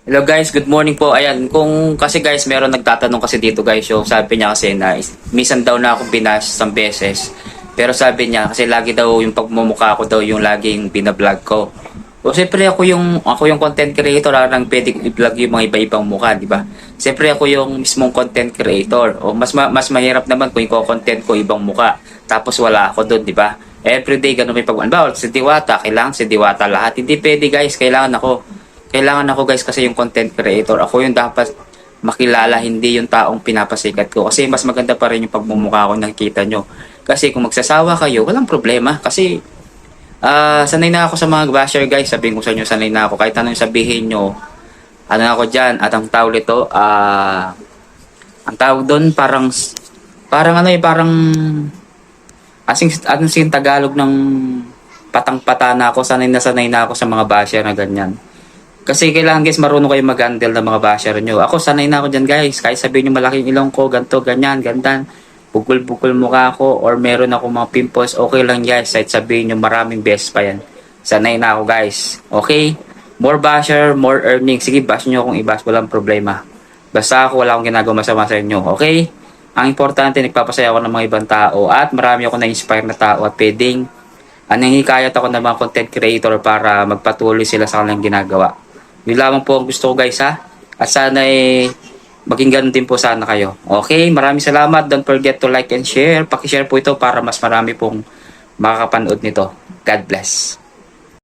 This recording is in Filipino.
Hello guys, good morning po. Ayan, kung kasi guys, meron nagtatanong kasi dito guys, yung sabi niya kasi na minsan daw na akong binash isang beses. Pero sabi niya kasi lagi daw yung pagmumukha ko daw yung laging binablog ko. O siyempre ako yung ako yung content creator, lang pwede i-vlog yung mga iba-ibang mukha, di ba? Siyempre ako yung mismong content creator. O mas ma- mas mahirap naman kung yung content ko ibang mukha. Tapos wala ako doon, di ba? Everyday ganun may pag Bawal si Diwata, kailangan si Diwata lahat. Hindi pwede guys, kailangan ako kailangan ako guys kasi yung content creator. Ako yung dapat makilala, hindi yung taong pinapasikat ko. Kasi mas maganda pa rin yung pagmumukha ko nakikita nyo. Kasi kung magsasawa kayo, walang problema. Kasi ah sanay na ako sa mga basher guys. Sabihin ko sa inyo, sanay na ako. Kahit anong sabihin nyo, ano ako dyan. At ang tawag nito, ah ang tawag doon parang, parang ano eh, parang, asing, anong sing Tagalog ng patang-pata na ako, sanay na sanay na ako sa mga basher na ganyan. Kasi kailangan guys marunong kayo mag-handle ng mga basher nyo. Ako sanay na ako dyan guys. Kahit sabihin nyo malaking ilong ko, ganto, ganyan, gandan. Bukol-bukol mukha ko or meron ako mga pimples, okay lang guys. Kahit sabihin nyo maraming best pa yan. Sanay na ako guys. Okay? More basher, more earning. Sige, bash nyo kung i-bash. Walang problema. Basta ako wala akong ginagawa masama sa inyo. Okay? Ang importante, nagpapasaya ako ng mga ibang tao at marami ako na-inspire na tao at pwedeng anong hikayat ako ng mga content creator para magpatuloy sila sa kanilang ginagawa. Yun lamang po ang gusto ko guys ha. At sana eh, maging ganun din po sana kayo. Okay, maraming salamat. Don't forget to like and share. Pakishare po ito para mas marami pong makakapanood nito. God bless.